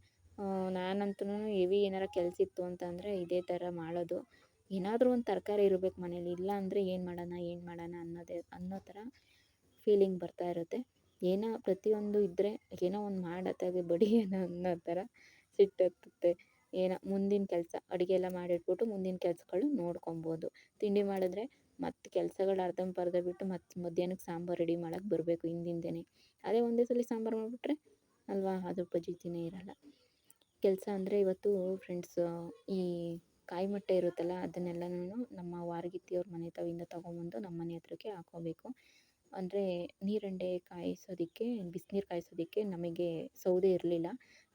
[SPEAKER 1] ನಾನಂತೂ ಹೆವಿ ಏನಾರ ಕೆಲಸ ಇತ್ತು ಅಂತ ಅಂದರೆ ಇದೇ ಥರ ಮಾಡೋದು. ಏನಾದರೂ ಒಂದು ತರಕಾರಿ ಇರಬೇಕು ಮನೇಲಿ, ಇಲ್ಲ ಅಂದರೆ ಏನು ಮಾಡೋಣ ಏನು ಮಾಡೋಣ ಅನ್ನೋದೇ, ಅನ್ನೋ ಥರ ಫೀಲಿಂಗ್ ಬರ್ತಾ ಇರುತ್ತೆ. ಏನೋ ಪ್ರತಿಯೊಂದು ಇದ್ದರೆ ಏನೋ ಒಂದು ಮಾಡತ್ತಾಗೆ ಬಡಿಯೋಣ ಅನ್ನೋ ಥರ ಸಿಟ್ಟು ಹತ್ತುತ್ತೆ. ಏನೋ ಮುಂದಿನ ಕೆಲಸ ಅಡುಗೆ ಎಲ್ಲ ಮಾಡಿಟ್ಬಿಟ್ಟು ಮುಂದಿನ ಕೆಲಸಗಳು ನೋಡ್ಕೊಬೋದು. ತಿಂಡಿ ಮಾಡಿದ್ರೆ ಮತ್ತು ಕೆಲಸಗಳು ಅರ್ಧಂಬರ್ಧ ಬಿಟ್ಟು ಮತ್ತೆ ಮಧ್ಯಾಹ್ನಕ್ಕೆ ಸಾಂಬಾರು ರೆಡಿ ಮಾಡೋಕ್ಕೆ ಬರಬೇಕು ಹಿಂದಿಂದನೇ. ಅದೇ ಒಂದೇ ಸಲ ಸಾಂಬಾರು ಮಾಡಿಬಿಟ್ರೆ ಅಲ್ವಾ ಅದ್ರ ಫಜೀತಿನೇ ಇರಲ್ಲ. ಕೆಲಸ ಅಂದರೆ ಇವತ್ತು ಫ್ರೆಂಡ್ಸ್ ಈ ಕಾಯಿ ಮೊಟ್ಟೆ ಇರುತ್ತಲ್ಲ ಅದನ್ನೆಲ್ಲನೂ ನಮ್ಮ ವಾರಗಿತ್ತಿಯವ್ರ ಮನೆ ತಾವಿಂದ ತೊಗೊಂಬಂದು ನಮ್ಮ ಮನೆ ಹತ್ರಕ್ಕೆ ಹಾಕೋಬೇಕು. ಅಂದರೆ ನೀರಂಡೆ ಕಾಯಿಸೋದಕ್ಕೆ, ಬಿಸಿನೀರು ಕಾಯಿಸೋದಕ್ಕೆ ನಮಗೆ ಸೌದೆ ಇರಲಿಲ್ಲ.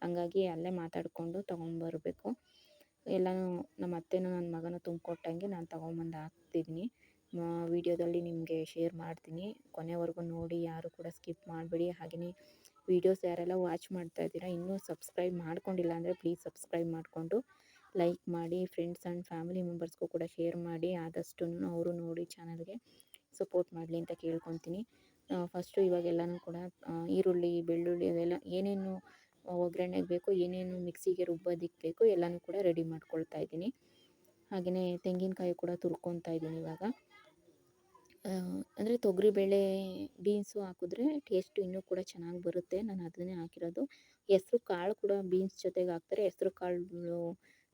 [SPEAKER 1] ಹಂಗಾಗಿ ಅಲ್ಲೇ ಮಾತಾಡಿಕೊಂಡು ತೊಗೊಂಬರ್ಬೇಕು. ಎಲ್ಲನೂ ನಮ್ಮ ಅತ್ತೆನೂ ನನ್ನ ಮಗನೂ ತುಂಬಿಕೊಟ್ಟಂಗೆ ನಾನು ತೊಗೊಂಬಂದು ಹಾಕ್ತಿದ್ದೀನಿ ವೀಡಿಯೋದಲ್ಲಿ ನಿಮಗೆ ಶೇರ್ ಮಾಡ್ತೀನಿ. ಕೊನೆವರೆಗೂ ನೋಡಿ, ಯಾರು ಕೂಡ ಸ್ಕಿಪ್ ಮಾಡಬೇಡಿ. ಹಾಗೆಯೇ ವೀಡಿಯೋಸ್ ಯಾರೆಲ್ಲ ವಾಚ್ ಮಾಡ್ತಾ ಇದ್ದೀರಾ, ಇನ್ನೂ ಸಬ್ಸ್ಕ್ರೈಬ್ ಮಾಡ್ಕೊಂಡಿಲ್ಲ ಅಂದರೆ ಪ್ಲೀಸ್ ಸಬ್ಸ್ಕ್ರೈಬ್ ಮಾಡಿಕೊಂಡು ಲೈಕ್ ಮಾಡಿ. ಫ್ರೆಂಡ್ಸ್ ಆ್ಯಂಡ್ ಫ್ಯಾಮಿಲಿ ಮೆಂಬರ್ಸ್ಗೂ ಕೂಡ ಶೇರ್ ಮಾಡಿ. ಆದಷ್ಟು ಅವರು ನೋಡಿ ಚಾನಲ್ಗೆ ಸಪೋರ್ಟ್ ಮಾಡಲಿ ಅಂತ ಕೇಳ್ಕೊತೀನಿ. ಫಸ್ಟು ಇವಾಗೆಲ್ಲನೂ ಕೂಡ ಈರುಳ್ಳಿ, ಬೆಳ್ಳುಳ್ಳಿ ಅದೆಲ್ಲ ಏನೇನು ಒಗ್ಗರಣೆಗೆ ಬೇಕು, ಏನೇನು ಮಿಕ್ಸಿಗೆ ರುಬ್ಬೋದಕ್ಕೆ ಬೇಕು, ಎಲ್ಲನೂ ಕೂಡ ರೆಡಿ ಮಾಡ್ಕೊಳ್ತಾ ಇದ್ದೀನಿ. ಹಾಗೆಯೇ ತೆಂಗಿನಕಾಯಿ ಕೂಡ ತುರ್ಕೊತಾ ಇದ್ದೀನಿ ಇವಾಗ. ಅಂದರೆ ತೊಗರಿಬೇಳೆ ಬೀನ್ಸು ಹಾಕಿದ್ರೆ ಟೇಸ್ಟು ಇನ್ನೂ ಕೂಡ ಚೆನ್ನಾಗಿ ಬರುತ್ತೆ. ನಾನು ಅದನ್ನೇ ಹಾಕಿರೋದು. ಹೆಸ್ರು ಕಾಳು ಕೂಡ ಬೀನ್ಸ್ ಜೊತೆಗೆ ಹಾಕ್ತಾರೆ. ಹೆಸ್ರು ಕಾಳು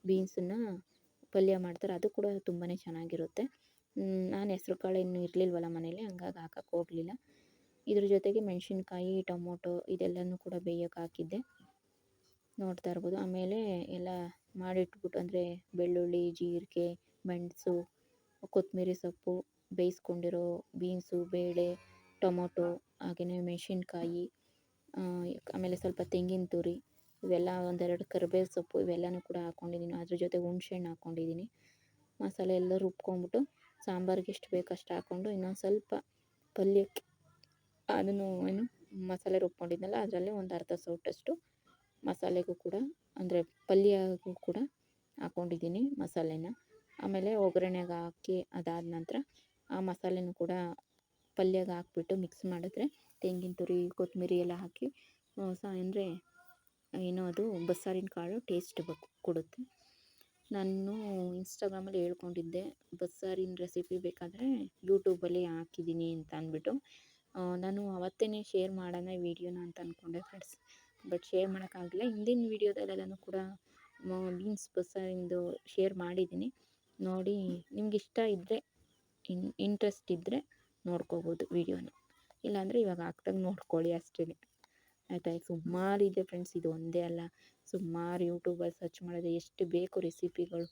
[SPEAKER 1] ಬೀನ್ಸನ್ನು ಪಲ್ಯ ಮಾಡ್ತಾರೆ. ಅದು ಕೂಡ ತುಂಬಾ ಚೆನ್ನಾಗಿರುತ್ತೆ. ನಾನು ಹೆಸ್ರು ಕಾಳು ಇನ್ನೂ ಇರಲಿಲ್ವಲ್ಲ ಮನೇಲಿ, ಹಂಗಾಗಿ ಹಾಕಕ್ಕೆ ಹೋಗಲಿಲ್ಲ. ಇದ್ರ ಜೊತೆಗೆ ಮೆಣಸಿನ್ಕಾಯಿ, ಟೊಮೊಟೊ ಇದೆಲ್ಲನೂ ಕೂಡ ಬೇಯೋಕೆ ಹಾಕಿದ್ದೆ. ನೋಡ್ತಾ ಇರ್ಬೋದು. ಆಮೇಲೆ ಎಲ್ಲ ಮಾಡಿಟ್ಬಿಟ್ಟು ಅಂದರೆ ಬೆಳ್ಳುಳ್ಳಿ, ಜೀರಿಗೆ, ಮೆಣಸು ಕೊತ್ತಂಬರಿ ಸೊಪ್ಪು, ಬೇಯಿಸ್ಕೊಂಡಿರೋ ಬೀನ್ಸು, ಬೇಳೆ, ಟೊಮೊಟೊ ಹಾಗೆಯೇ ಮೆಣಸಿನ್ಕಾಯಿ ಆಮೇಲೆ ಸ್ವಲ್ಪ ತೆಂಗಿನ ತುರಿ, ಇವೆಲ್ಲ ಒಂದೆರಡು ಕರಿಬೇವು ಸೊಪ್ಪು ಇವೆಲ್ಲನೂ ಕೂಡ ಹಾಕ್ಕೊಂಡಿದ್ದೀನಿ ಅದ್ರ ಜೊತೆ ಹುಣ್ಸೆಹಣ್ಣು ಹಾಕ್ಕೊಂಡಿದ್ದೀನಿ ಮಸಾಲೆ ಎಲ್ಲ ರುಬ್ಕೊಂಡ್ಬಿಟ್ಟು ಸಾಂಬಾರಿಗೆ ಎಷ್ಟು ಬೇಕು ಅಷ್ಟು ಹಾಕ್ಕೊಂಡು ಇನ್ನೊಂದು ಸ್ವಲ್ಪ ಪಲ್ಯಕ್ಕೆ ಅದನ್ನು ಏನು ಮಸಾಲೆ ರುಬ್ಕೊಂಡಿದ್ನಲ್ಲ, ಅದರಲ್ಲಿ ಒಂದು ಅರ್ಧ ಸೌಟಷ್ಟು ಮಸಾಲೆಗೂ ಕೂಡ, ಅಂದರೆ ಪಲ್ಯಗೂ ಕೂಡ ಹಾಕ್ಕೊಂಡಿದ್ದೀನಿ ಮಸಾಲೆನ. ಆಮೇಲೆ ಒಗ್ಗರಣೆಗೆ ಹಾಕಿ ಅದಾದ ನಂತರ ಆ ಮಸಾಲೆನೂ ಕೂಡ ಪಲ್ಯಗೆ ಹಾಕ್ಬಿಟ್ಟು ಮಿಕ್ಸ್ ಮಾಡಿದ್ರೆ ತೆಂಗಿನ ತುರಿ, ಕೊತ್ತಂಬರಿ ಎಲ್ಲ ಹಾಕಿ ಅಂದರೆ ಏನೋ ಅದು ಬಸ್ಸಾರಿನ ಕಾಳು ಟೇಸ್ಟ್ ಕೊಡುತ್ತೆ. ನಾನು ಇನ್ಸ್ಟಾಗ್ರಾಮಲ್ಲಿ ಹೇಳ್ಕೊಂಡಿದ್ದೆ, ಬಸ್ಸಾರಿನ ರೆಸಿಪಿ ಬೇಕಾದರೆ ಯೂಟ್ಯೂಬಲ್ಲಿ ಹಾಕಿದ್ದೀನಿ ಅಂತ ಅಂದ್ಬಿಟ್ಟು. ನಾನು ಅವತ್ತೇ ಶೇರ್ ಮಾಡೋಣ ವೀಡಿಯೋನ ಅಂತ ಅಂದ್ಕೊಂಡೆ ಫ್ರೆಂಡ್ಸ್ ಬಟ್ ಶೇರ್ ಮಾಡೋಕ್ಕಾಗಲಿಲ್ಲ ಹಿಂದಿನ ವೀಡಿಯೋದಲ್ಲೆಲ್ಲನೂ ಕೂಡ ಬೀನ್ಸ್ ಬಸ್ಸಾರಿಂದು ಶೇರ್ ಮಾಡಿದ್ದೀನಿ. ನೋಡಿ ನಿಮ್ಗೆ ಇಷ್ಟ ಇದ್ದರೆ ಇನ್, ಇಂಟ್ರೆಸ್ಟ್ ಇದ್ದರೆ ನೋಡ್ಕೋಬೋದು ವೀಡಿಯೋನ. ಇಲ್ಲಾಂದರೆ ಇವಾಗ ಹಾಕ್ದಾಗ ನೋಡ್ಕೊಳ್ಳಿ ಅಷ್ಟೇ ಆಯಿತಾ? ಸುಮಾರು ಇದೆ ಫ್ರೆಂಡ್ಸ್, ಇದು ಒಂದೇ ಅಲ್ಲ. ಸುಮಾರು ಯೂಟ್ಯೂಬಲ್ಲಿ ಸರ್ಚ್ ಮಾಡಿದ್ರೆ ಎಷ್ಟು ಬೇಕು ರೆಸಿಪಿಗಳು.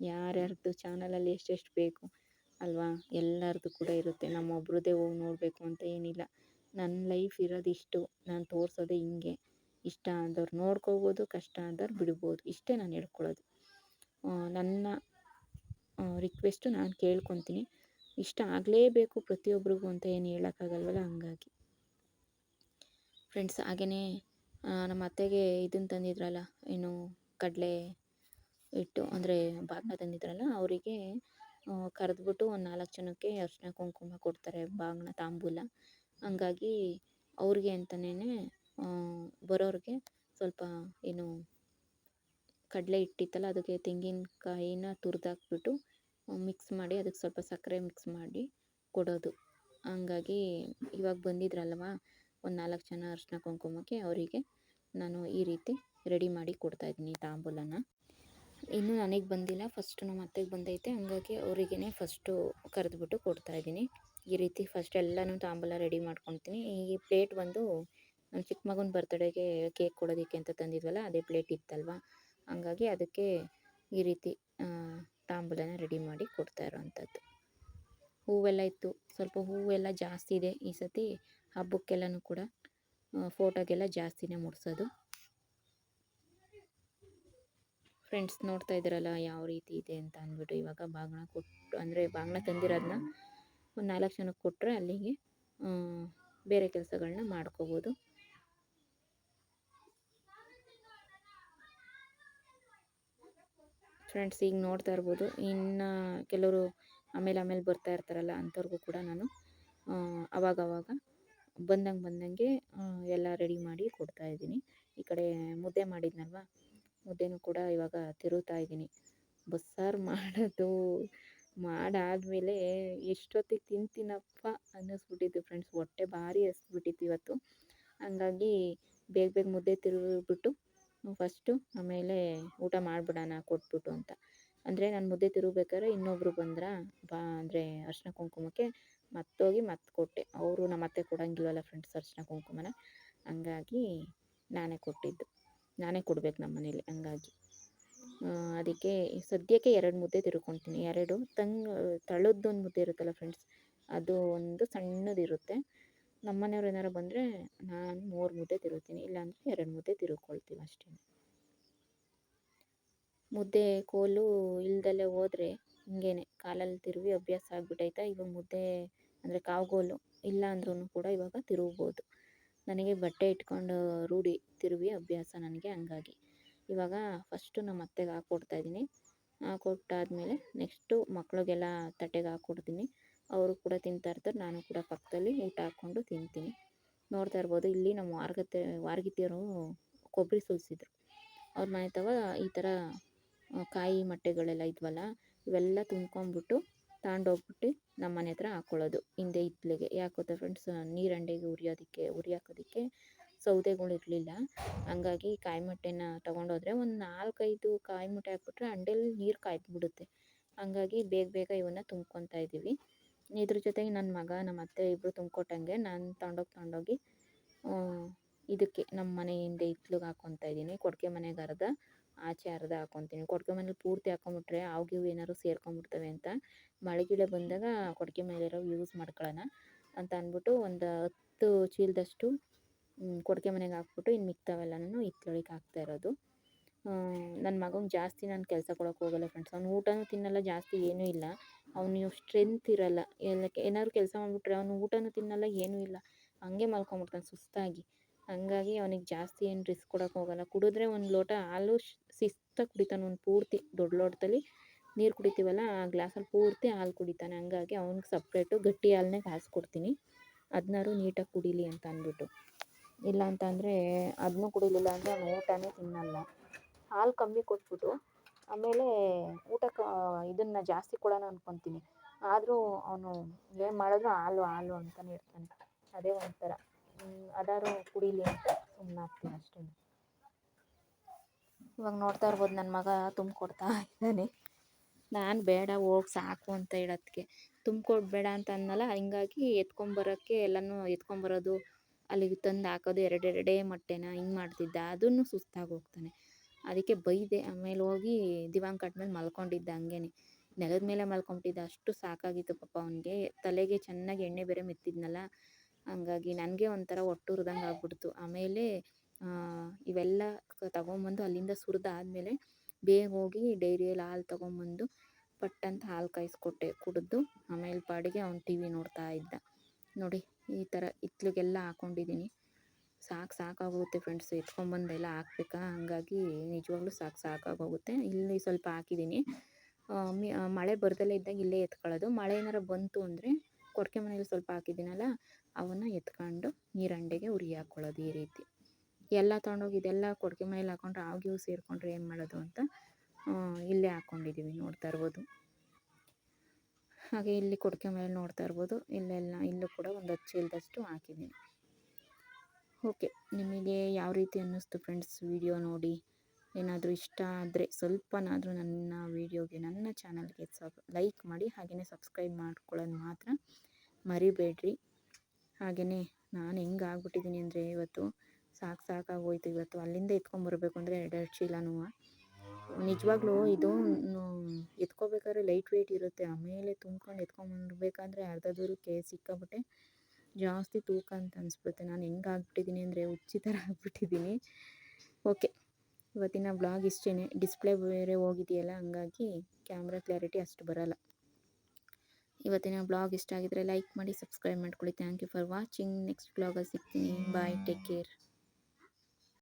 [SPEAKER 1] ಯಾರ್ಯಾರ್ದು ಚಾನಲಲ್ಲಿ ಎಷ್ಟೆಷ್ಟು ಬೇಕು, ಅಲ್ವಾ? ಎಲ್ಲರದ್ದು ಕೂಡ ಇರುತ್ತೆ. ನಮ್ಮೊಬ್ರದ್ದೇ ಹೋಗಿ ನೋಡಬೇಕು ಅಂತ ಏನಿಲ್ಲ. ನನ್ನ ಲೈಫ್ ಇರೋದು ಇಷ್ಟು ನಾನು ತೋರಿಸೋದೇ ಹಿಂಗೆ. ಇಷ್ಟ ಆದವ್ರು ನೋಡ್ಕೋಬೋದು ಕಷ್ಟ ಆದವ್ರು ಬಿಡ್ಬೋದು. ಇಷ್ಟೇ ನಾನು ಹೇಳ್ಕೊಳ್ಳೋದು ನನ್ನ ರಿಕ್ವೆಸ್ಟು ನಾನು ಕೇಳ್ಕೊತೀನಿ. ಇಷ್ಟ ಆಗಲೇಬೇಕು ಪ್ರತಿಯೊಬ್ಬರಿಗೂ ಅಂತ ಏನು ಹೇಳೋಕ್ಕಾಗಲ್ವಲ್ಲ ಹಂಗಾಗಿ. ಫ್ರೆಂಡ್ಸ್ ಹಾಗೆಯೇ ನಮ್ಮ ಅತ್ತೆಗೆ ಇದನ್ನು ತಂದಿದ್ರಲ್ಲ ಏನು ಕಡಲೆ ಹಿಟ್ಟು ಅಂದರೆ ಬಾಗ್ನ ತಂದಿದ್ರಲ್ಲ ಅವರಿಗೆ ಕರೆದ್ಬಿಟ್ಟು ಒಂದು ನಾಲ್ಕು ಜನಕ್ಕೆ ಅರಿಶಿನ ಕುಂಕುಮ ಕೊಡ್ತಾರೆ ಬಾಗಿನ ತಾಂಬೂಲ. ಹಂಗಾಗಿ ಅವ್ರಿಗೆ ಅಂತಲೇ ಬರೋರಿಗೆ ಸ್ವಲ್ಪ ಏನು ಕಡಲೆ ಹಿಟ್ಟಿತ್ತಲ್ಲ, ಅದಕ್ಕೆ ತೆಂಗಿನಕಾಯಿನ ತುರಿದಾಕ್ಬಿಟ್ಟು ಮಿಕ್ಸ್ ಮಾಡಿ, ಅದಕ್ಕೆ ಸ್ವಲ್ಪ ಸಕ್ಕರೆ ಮಿಕ್ಸ್ ಮಾಡಿ ಕೊಡೋದು. ಹಂಗಾಗಿ ಇವಾಗ ಬಂದಿದ್ರಲ್ವ, ಒಂದು ನಾಲ್ಕು ಜನ ಅರಿಶಿನ ಕುಂಕುಮಕ್ಕೆ ಅವರಿಗೆ ನಾನು ಈ ರೀತಿ ರೆಡಿ ಮಾಡಿ ಕೊಡ್ತಾಯಿದ್ದೀನಿ ತಾಂಬೂಲನ. ಇನ್ನೂ ನನಗೆ ಬಂದಿಲ್ಲ ಫಸ್ಟ್ ನಮ್ಮ ಅತ್ತೆಗೆ ಬಂದೈತೆ, ಹಂಗಾಗಿ ಅವರಿಗೇ ಫಸ್ಟು ಕರೆದ್ಬಿಟ್ಟು ಕೊಡ್ತಾಯಿದ್ದೀನಿ ಈ ರೀತಿ ಫಸ್ಟ್ ಎಲ್ಲನೂ ತಾಂಬೂಲ ರೆಡಿ ಮಾಡ್ಕೊತೀನಿ. ಈ ಪ್ಲೇಟ್ ಬಂದು ನಮ್ಮ ಚಿಕ್ಕ ಮಗನ ಬರ್ತಡೇಗೆ ಕೇಕ್ ಕೊಡೋದಕ್ಕೆ ಅಂತ ತಂದಿದ್ವಲ್ಲ, ಅದೇ ಪ್ಲೇಟ್ ಇತ್ತಲ್ವ? ಹಂಗಾಗಿ ಅದಕ್ಕೆ ಈ ರೀತಿ ತಾಂಬೂಲನ ರೆಡಿ ಮಾಡಿ ಕೊಡ್ತಾ ಇರೋವಂಥದ್ದು ಹೂವೆಲ್ಲ ಇತ್ತು. ಸ್ವಲ್ಪ ಹೂವೆಲ್ಲ ಜಾಸ್ತಿ ಇದೆ ಈ ಸತಿ. ಹಬ್ಬಕ್ಕೆಲ್ಲನೂ ಕೂಡ ಫೋಟೋಗೆಲ್ಲ ಜಾಸ್ತಿನೇ ಮುಡ್ಸೋದು. ಫ್ರೆಂಡ್ಸ್ ನೋಡ್ತಾ ಇದ್ದೀರಲ್ಲ ಯಾವ ರೀತಿ ಇದೆ ಅಂತ ಅಂದ್ಬಿಟ್ಟು ಇವಾಗ ಬಾಗ್ನ ಕೊಟ್ಟು, ಅಂದರೆ ಬಾಗ್ನ ತಂದಿರೋದನ್ನ ಒಂದು ನಾಲ್ಕು ಜನಕ್ಕೆ ಕೊಟ್ಟರೆ ಅಲ್ಲಿಗೆ ಬೇರೆ ಕೆಲಸಗಳನ್ನ ಮಾಡ್ಕೋಬೋದು. ಫ್ರೆಂಡ್ಸ್ ಈಗ ನೋಡ್ತಾ ಇರ್ಬೋದು. ಇನ್ನು ಕೆಲವರು ಆಮೇಲೆ ಆಮೇಲೆ ಬರ್ತಾ ಇರ್ತಾರಲ್ಲ ಅಂಥವ್ರಿಗೂ ಕೂಡ ನಾನು ಅವಾಗವಾಗ ಅವಾಗ ಬಂದಂಗೆ ಬಂದಂಗೆ ಎಲ್ಲ ರೆಡಿ ಮಾಡಿ ಕೊಡ್ತಾ ಇದ್ದೀನಿ. ಈ ಕಡೆ ಮುದ್ದೆ ಮಾಡಿದ್ನಲ್ವ? ಮುದ್ದೆನೂ ಕೂಡ ಇವಾಗ ತಿರುಗ್ತಾ ಇದ್ದೀನಿ. ಬಸ್ಸಾರು ಮಾಡೋದು, ಮಾಡಾದಮೇಲೆ ಎಷ್ಟೊತ್ತಿಗೆ ತಿಂತೀನಪ್ಪ ಅನ್ನಿಸ್ಬಿಟ್ಟಿತ್ತು ಫ್ರೆಂಡ್ಸ್ ಹೊಟ್ಟೆ ಭಾರಿ ಹಸ್ಬಿಟ್ಟಿತ್ತು ಇವತ್ತು. ಹಂಗಾಗಿ ಬೇಗ ಬೇಗ ಮುದ್ದೆ ತಿರುಗಿಬಿಟ್ಟು ಫಸ್ಟು ಆಮೇಲೆ ಊಟ ಮಾಡಿಬಿಡೋಣ ಕೊಟ್ಬಿಟ್ಟು ಅಂತ. ಅಂದರೆ ನಾನು ಮುದ್ದೆ ತಿರುಗ್ಬೇಕಾದ್ರೆ ಇನ್ನೊಬ್ಬರು ಬಂದ್ರ ಬಾ ಅಂದರೆ ಅರಿಶಿನ ಕುಂಕುಮಕ್ಕೆ ಮತ್ತೋಗಿ ಮತ್ತೆ ಕೊಟ್ಟೆ. ಅವರು ನಮ್ಮ ಅತ್ತೆ ಕೊಡಂಗಿಲ್ವಲ್ಲ ಫ್ರೆಂಡ್ಸ್ ಅರಿಶಿನ ಕುಂಕುಮನ? ಹಂಗಾಗಿ ನಾನೇ ಕೊಟ್ಟಿದ್ದು. ನಾನೇ ಕೊಡ್ಬೇಕು ನಮ್ಮ ಮನೇಲಿ, ಹಂಗಾಗಿ. ಅದಕ್ಕೆ ಸದ್ಯಕ್ಕೆ ಎರಡು ಮುದ್ದೆ ತಿರ್ಕೊತೀನಿ ಎರಡು ತಂಗ್ ತಳದ್ದೊಂದು ಮುದ್ದೆ ಇರುತ್ತಲ್ಲ ಫ್ರೆಂಡ್ಸ್ ಅದು ಒಂದು ಸಣ್ಣದಿರುತ್ತೆ. ನಮ್ಮ ಮನೆಯವ್ರು ಏನಾರು ಬಂದರೆ ನಾನು ಮೂರು ಮುದ್ದೆ ತಿರುಗ್ತೀನಿ, ಇಲ್ಲಾಂದರೆ ಎರಡು ಮುದ್ದೆ ತಿರುಗ್ಕೊಳ್ತೀವಿ ಅಷ್ಟೇ. ಮುದ್ದೆ ಕೋಲು ಇಲ್ದಲೇ ಹೋದರೆ ಹಿಂಗೇನೆ ಕಾಲಲ್ಲಿ ತಿರುವಿ ಅಭ್ಯಾಸ ಆಗ್ಬಿಟ್ಟೈತೆ ಇವಾಗ ಮುದ್ದೆ ಅಂದರೆ ಕಾವುಗೋಲು ಇಲ್ಲ ಅಂದ್ರೂ ಕೂಡ ಇವಾಗ ತಿರುಗ್ಬೋದು. ನನಗೆ ಬಟ್ಟೆ ಇಟ್ಕೊಂಡು ರೂಢಿ ತಿರುವಿ ಅಭ್ಯಾಸ ನನಗೆ ಹಂಗಾಗಿ. ಇವಾಗ ಫಸ್ಟು ನಮ್ಮ ಅತ್ತೆಗೆ ಹಾಕ್ಕೊಡ್ತಾಯಿದ್ದೀನಿ ಹಾಕ್ಕೊಟ್ಟಾದ್ಮೇಲೆ ನೆಕ್ಸ್ಟು ಮಕ್ಳಿಗೆಲ್ಲ ತಟ್ಟೆಗೆ ಹಾಕ್ಕೊಡ್ತೀನಿ ಅವರು ಕೂಡ ತಿಂತಾ ಇರ್ತಾರೆ. ನಾನು ಕೂಡ ಪಕ್ಕದಲ್ಲಿ ಊಟ ಹಾಕ್ಕೊಂಡು ತಿಂತೀನಿ. ನೋಡ್ತಾ ಇರ್ಬೋದು, ಇಲ್ಲಿ ನಮ್ಮ ವಾರ್ಗತೆ ವಾರ್ಗಿತಿಯರು ಕೊಬ್ಬರಿ ಸುಲಿಸಿದ್ರು ಅವ್ರ ಮನೆ ತವ ಈ ಥರ ಕಾಯಿ ಮೊಟ್ಟೆಗಳೆಲ್ಲ ಇದ್ವಲ್ಲ, ಇವೆಲ್ಲ ತುಂಬ್ಕೊಂಡ್ಬಿಟ್ಟು ತಗೊಂಡೋಗ್ಬಿಟ್ಟು ನಮ್ಮ ಮನೆ ಹತ್ರ ಹಾಕ್ಕೊಳ್ಳೋದು ಹಿಂದೆ ಇತ್ಲಿಗೆ. ಗೊತ್ತಾ ಫ್ರೆಂಡ್ಸ್ ನೀರಂಡೆಗೆ ಉರಿಯೋದಕ್ಕೆ ಉರಿ ಹಾಕೋದಕ್ಕೆ ಸೌದೆಗಳು ಇರಲಿಲ್ಲ. ಹಂಗಾಗಿ ಕಾಯಿ ಮೊಟ್ಟೆನ ತೊಗೊಂಡೋದ್ರೆ ಒಂದು ನಾಲ್ಕೈದು ಕಾಯಿ ಮೊಟ್ಟೆ ಹಾಕ್ಬಿಟ್ರೆ ಅಂಡೇಲಿ ನೀರು ಕಾಯ್ದುಬಿಡುತ್ತೆ. ಹಂಗಾಗಿ ಬೇಗ ಬೇಗ ಇವನ್ನ ತುಂಬ್ಕೊತಾ ಇದ್ದೀವಿ ಇದ್ರ ಜೊತೆಗೆ ನನ್ನ ಮಗ ನಮ್ಮ ಅತ್ತೆ ಇಬ್ಬರು ತುಂಬ್ಕೊಟ್ಟಂಗೆ ನಾನು ತೊಗೊಂಡೋಗಿ ತೊಗೊಂಡೋಗಿ ಇದಕ್ಕೆ ನಮ್ಮ ಮನೆ ಹಿಂದೆ ಹಿತ್ಲಿಗೆ ಹಾಕ್ಕೊತಾ ಇದ್ದೀನಿ. ಕೊಡಕೆ ಮನೆಗೆ ಅರ್ಧ, ಆಚೆ ಅರ್ಧ ಹಾಕ್ಕೊತೀನಿ ಕೊಡಕೆ ಮನೇಲಿ ಪೂರ್ತಿ ಹಾಕೊಂಬಿಟ್ರೆ ಹಾವು ಗೀವು ಏನಾದ್ರು ಸೇರ್ಕೊಂಬಿಡ್ತವೆ ಅಂತ ಮಳೆ ಗಿಳೆ ಬಂದಾಗ ಕೊಟ್ಟಿಗೆ ಮೇಲಿರೋ ಯೂಸ್ ಮಾಡ್ಕೊಳ್ಳೋಣ ಅಂತ ಅಂದ್ಬಿಟ್ಟು ಒಂದು ಹತ್ತು ಚೀಲದಷ್ಟು ಕೊಡಕೆ ಮನೆಗೆ ಹಾಕ್ಬಿಟ್ಟು ಇನ್ನು ಮಿಕ್ತಾವೆಲ್ಲನೂ ಹಿತ್ತಲೊಳಗೆ ಹಾಕ್ತಾ ಇರೋದು. ನನ್ನ ಮಗಂಗೆ ಜಾಸ್ತಿ ನಾನು ಕೆಲಸ ಕೊಡೋಕೆ ಹೋಗಲ್ಲ ಫ್ರೆಂಡ್ಸ್ ಅವ್ನು ಊಟನೂ ತಿನ್ನಲ್ಲ, ಜಾಸ್ತಿ ಏನೂ ಇಲ್ಲ. ಅವನು ಸ್ಟ್ರೆಂತ್ ಇರಲ್ಲ. ಎಲ್ಲಕ್ಕೆ ಏನಾದ್ರು ಕೆಲಸ ಮಾಡಿಬಿಟ್ರೆ ಅವನು ಊಟನೂ ತಿನ್ನಲ್ಲ, ಏನೂ ಇಲ್ಲ. ಹಂಗೆ ಮಲ್ಕೊಂಬಿಡ್ತಾನೆ ಸುಸ್ತಾಗಿ. ಹಾಗಾಗಿ ಅವನಿಗೆ ಜಾಸ್ತಿ ಏನು ರಿಸ್ಕ್ ಕೊಡೋಕೆ ಹೋಗಲ್ಲ. ಕುಡಿದ್ರೆ ಒಂದು ಲೋಟ ಹಾಲು ಶಿಸ್ತಾಗಿ ಕುಡಿತಾನೆ ಒಂದು ಪೂರ್ತಿ. ದೊಡ್ಡ ಲೋಟದಲ್ಲಿ ನೀರು ಕುಡಿತೀವಲ್ಲ, ಆ ಗ್ಲಾಸಲ್ಲಿ ಪೂರ್ತಿ ಹಾಲು ಕುಡಿತಾನೆ. ಹಂಗಾಗಿ ಅವ್ನಿಗೆ ಸಪ್ರೇಟು ಗಟ್ಟಿ ಹಾಲನ್ನೇ ಕಾಯಿಸ್ಕೊಡ್ತೀನಿ ಅದನ್ನಾರು ನೀಟಾಗಿ ಕುಡೀಲಿ ಅಂತ ಅಂದ್ಬಿಟ್ಟು. ಇಲ್ಲ ಅಂತಂದರೆ ಅದನ್ನೂ ಕುಡಿಲಿಲ್ಲ ಅಂದರೆ ಅವ್ನು ಊಟನೇ ತಿನ್ನಲ್ಲ. ಹಾಲು ಕಮ್ಮಿ ಕೊಟ್ಬಿಟ್ಟು ಆಮೇಲೆ ಊಟಕ್ಕೆ ಇದನ್ನು ಜಾಸ್ತಿ ಕೊಡೋಣ ಅಂದ್ಕೊತೀನಿ ಆದರೂ ಅವನು ಏನು ಮಾಡಿದ್ರು ಹಾಲು ಹಾಲು ಅಂತಲೇ ಇರ್ತಾನೆ. ಅದೇ ಒಂಥರ. ಅದಾದ್ರು ಕುಡೀಲಿ ಅಂತ ಸುಮ್ಮನಾಗ್ತೀನಿ ಅಷ್ಟೇ. ಇವಾಗ ನೋಡ್ತಾ ಇರ್ಬೋದು ನನ್ನ ಮಗ ತುಂಬಿಕೊಡ್ತಾ ಇದ್ದಾನೆ. ನಾನು ಬೇಡ, ಹೋಗಿ ಸಾಕು ಅಂತ ಹೇಳೋದಕ್ಕೆ ತುಂಬಿಕೊಡ್ಬೇಡ ಅಂತ ಅನ್ನಲ್ಲ ಹಿಂಗಾಗಿ ಎತ್ಕೊಂಬರೋಕ್ಕೆ ಎಲ್ಲನೂ ಎತ್ಕೊಂಬರೋದು, ಅಲ್ಲಿಗೆ ತಂದು ಹಾಕೋದು, ಎರಡೆರಡೇ ಮೊಟ್ಟೆನ ಹಿಂಗೆ ಮಾಡ್ತಿದ್ದ, ಅದನ್ನು ಸುಸ್ತಾಗಿ ಹೋಗ್ತಾನೆ. ಅದಕ್ಕೆ ಬೈದೆ, ಆಮೇಲೆ ಹೋಗಿ ದಿವಾನ್ ಕಟ್ ಮೇಲೆ ಮಲ್ಕೊಂಡಿದ್ದ ಹಂಗೇನೆ. ನೆಲದ ಮೇಲೆ ಮಲ್ಕೊಂಬಿಟ್ಟಿದ್ದ, ಅಷ್ಟು ಸಾಕಾಗಿತ್ತು ಪಾಪ ಅವನಿಗೆ. ತಲೆಗೆ ಚೆನ್ನಾಗಿ ಎಣ್ಣೆ ಬೇರೆ ಮೆತ್ತಿದ್ನಲ್ಲ, ಹಂಗಾಗಿ ನನಗೆ ಒಂಥರ ಹೊಟ್ಟುರ್ದಂಗೆ ಆಗ್ಬಿಡ್ತು. ಆಮೇಲೆ ಇವೆಲ್ಲ ತಗೊಂಬಂದು ಅಲ್ಲಿಂದ ಸುರಿದಾದ್ಮೇಲೆ ಬೇಗ ಹೋಗಿ ಡೈರಿಯಲ್ಲಿ ಹಾಲು ತೊಗೊಂಬಂದು ಪಟ್ಟಂತ ಹಾಲು ಕಾಯಿಸ್ಕೊಟ್ಟೆ, ಕುಡಿದು. ಆಮೇಲೆ ಪಾಡಿಗೆ ಅವ್ನು ಟಿ ವಿ ನೋಡ್ತಾ ಇದ್ದ. ನೋಡಿ, ಈ ಥರ ಇತ್ಲಿಗೆಲ್ಲ ಹಾಕ್ಕೊಂಡಿದ್ದೀನಿ ಸಾಕು ಸಾಕಾಗೋಗುತ್ತೆ ಫ್ರೆಂಡ್ಸ್ ಎತ್ಕೊಂಬಂದೆಲ್ಲ ಹಾಕ್ಬೇಕಾ? ಹಂಗಾಗಿ ನಿಜವಾಗ್ಲೂ ಸಾಕು ಸಾಕಾಗೋಗುತ್ತೆ. ಇಲ್ಲಿ ಸ್ವಲ್ಪ ಹಾಕಿದ್ದೀನಿ. ಮಳೆ ಬರದಲ್ಲೇ ಇದ್ದಾಗ ಇಲ್ಲೇ ಎತ್ಕೊಳ್ಳೋದು. ಮಳೆ ಏನಾರು ಬಂತು ಅಂದರೆ ಕೊರಕೆ ಮನೇಲಿ ಸ್ವಲ್ಪ ಹಾಕಿದ್ದೀನಲ್ಲ, ಅವನ್ನು ಎತ್ಕೊಂಡು ನೀರಂಡೆಗೆ ಉರಿ ಹಾಕ್ಕೊಳ್ಳೋದು ಈ ರೀತಿ. ಎಲ್ಲ ತೊಗೊಂಡೋಗಿ ಇದೆಲ್ಲ ಕೊಡಕೆ ಮನೇಲಿ ಹಾಕೊಂಡ್ರೆ ಆಗಿಯೂ ಸೇರಿಕೊಂಡ್ರೆ ಏನು ಮಾಡೋದು ಅಂತ ಇಲ್ಲೇ ಹಾಕ್ಕೊಂಡಿದ್ದೀವಿ ನೋಡ್ತಾ ಇರ್ಬೋದು. ಹಾಗೆ ಇಲ್ಲಿ ಕೊಡಕೆ ಮನೇಲಿ ನೋಡ್ತಾ ಇರ್ಬೋದು. ಇಲ್ಲೆಲ್ಲ, ಇಲ್ಲೂ ಕೂಡ ಒಂದು ಹತ್ತು ಚೀಲದಷ್ಟು ಹಾಕಿದ್ದೀನಿ. ಓಕೆ, ನಿಮಗೆ ಯಾವ ರೀತಿ ಅನ್ನಿಸ್ತು ಫ್ರೆಂಡ್ಸ್ ವಿಡಿಯೋ ನೋಡಿ? ಏನಾದರೂ ಇಷ್ಟ ಆದರೆ ಸ್ವಲ್ಪನಾದರೂ ನನ್ನ ವೀಡಿಯೋಗೆ ನನ್ನ ಚಾನಲ್ಗೆ ಸಬ್ ಲೈಕ್ ಮಾಡಿ ಹಾಗೆಯೇ ಸಬ್ಸ್ಕ್ರೈಬ್ ಮಾಡ್ಕೊಳ್ಳೋದು ಮಾತ್ರ ಮರಿಬೇಡ್ರಿ. ಹಾಗೆಯೇ ನಾನು ಹೆಂಗೆ ಆಗ್ಬಿಟ್ಟಿದ್ದೀನಿ ಅಂದರೆ ಇವತ್ತು ಸಾಕು ಸಾಕಾಗೋಯ್ತು. ಇವತ್ತು ಅಲ್ಲಿಂದ ಎತ್ಕೊಂಬರ್ಬೇಕು ಅಂದರೆ ಎರಡೆರಡು ಚೀಲನೂ ನಿಜವಾಗ್ಲೂ ಇದು ಎತ್ಕೋಬೇಕಾದ್ರೆ ಲೈಟ್ ವೆಯ್ಟ್ ಇರುತ್ತೆ. ಆಮೇಲೆ ತುಂಬ್ಕೊಂಡು ಎತ್ಕೊಂಬರ್ಬೇಕಾದ್ರೆ ಅರ್ಧ ದೂರಕ್ಕೆ ಸಿಕ್ಕಾಪಟ್ಟೆ ಜಾಸ್ತಿ ತೂಕ ಅಂತ ಅನಿಸ್ಬಿಡುತ್ತೆ. ನಾನು ಹೆಂಗೆ ಆಗ್ಬಿಟ್ಟಿದ್ದೀನಿ ಅಂದರೆ ಹುಚ್ಚಿ ಥರ ಆಗ್ಬಿಟ್ಟಿದ್ದೀನಿ ಓಕೆ ಇವತ್ತಿನ ಬ್ಲಾಗ್ ಇಷ್ಟೇ ಡಿಸ್ಪ್ಲೇ ಬೇರೆ ಹೋಗಿದೆಯಲ್ಲ, ಹಂಗಾಗಿ ಕ್ಯಾಮ್ರಾ ಕ್ಲಾರಿಟಿ ಅಷ್ಟು ಬರಲ್ಲ. ಇವತ್ತಿನ ಬ್ಲಾಗ್ ಇಷ್ಟ ಆಗಿದ್ರೆ ಲೈಕ್ ಮಾಡಿ ಸಬ್ಸ್ಕ್ರೈಬ್ ಮಾಡ್ಕೊಳ್ಳಿ. Thank you for watching next ಬ್ಲಾಗಲ್ಲಿ ಸಿಗ್ತೀನಿ. Bye take care